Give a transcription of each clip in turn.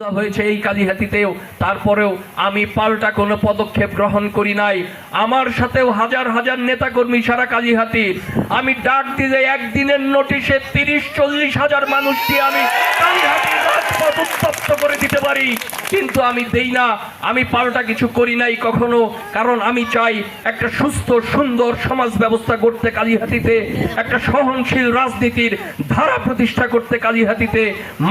হয়েছে এই কালীহাতিতেও। তারপরেও আমি পাল্টা কোনো পদক্ষেপ গ্রহণ করি নাই। আমার সাথেও হাজার হাজার নেতাকর্মী সারা কালীহাতির আমি ডাক দিলে একদিনের নোটিশে তিরিশ, চল্লিশ হাজার মানুষকে আমি রাজপথ উত্তপ্ত করে দিতে পারি। কিন্তু আমি দেই না। আমি পাল্টা কিছু করি নাই কখনো। কারণ আমি চাই একটা সুস্থ, সুন্দর সমাজ ব্যবস্থা করতে কালীহাতিতে। একটা সহনশীল রাজনীতির ধারা প্রতিষ্ঠা করতে কালীহাতিতে।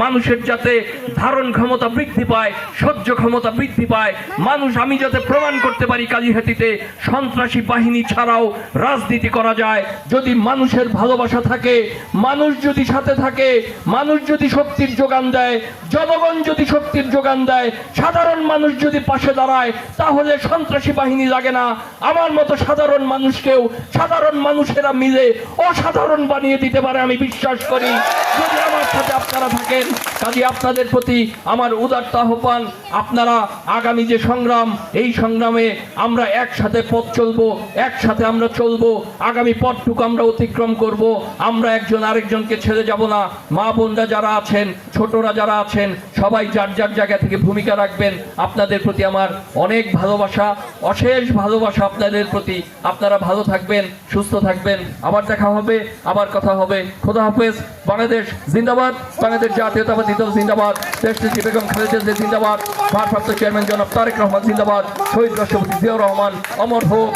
মানুষের যাতে ধারণ ক্ষমতা বৃদ্ধি পায়, সহ্য ক্ষমতা বৃদ্ধি পায়। মানুষ, আমি যাতে প্রমাণ করতে পারি কালীহাতিতে সন্ত্রাসী বাহিনী ছাড়াও রাজনীতি করা যায়। যদি মানুষের ভালোবাসা থাকে, মানুষ যদি সাথে থাকে, মানুষ যদি শক্তির যোগান দেয়, জনগণ যদি শক্তির যোগান দেয়, সাধারণ মানুষ যদি পাশে দাঁড়ায়, তাহলে সন্ত্রাসী বাহিনী লাগে না। আমার মতো সাধারণ মানুষকেও সাধারণ মানুষেরা মিলে অসাধারণ বানিয়ে দিতে পারে, আমি বিশ্বাস করি। যদি সাথে আপনারা থাকেন, কাজে আপনাদের প্রতি আমার উদারতা আহ্বান। আপনারা আগামী যে সংগ্রাম, এই সংগ্রামে আমরা একসাথে পথ চলব, একসাথে আমরা চলব, আগামী পথটুকু আমরা অতিক্রম করব। আমরা একজন আরেকজনকে ছেড়ে যাব না। মা বোনরা যারা আছেন ছোটরা যারা আছেন, সবাই যার যার জায়গা থেকে ভূমিকা রাখবেন, আপনাদের প্রতি আমার অনেক ভালোবাসা, অশেষ ভালোবাসা আপনাদের প্রতি। আপনারা ভালো থাকবেন, সুস্থ থাকবেন। আবার দেখা হবে, আবার কথা হবে। খোদা হাফেজ, বাংলাদেশ জিন্দাবাদ। বাংলাদেশ জাতীয়তাবাদী দল জিন্দাবাদ। দেশনেত্রী বেগম খালেদা জিন্দাবাদ। ভারপ্রাপ্ত চেয়ারম্যান জনাব তারেক রহমান জিন্দাবাদ। শহীদ রাষ্ট্রপতি জিয়াউর রহমান অমর হোক।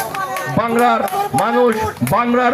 বাংলার মানুষ, বাংলার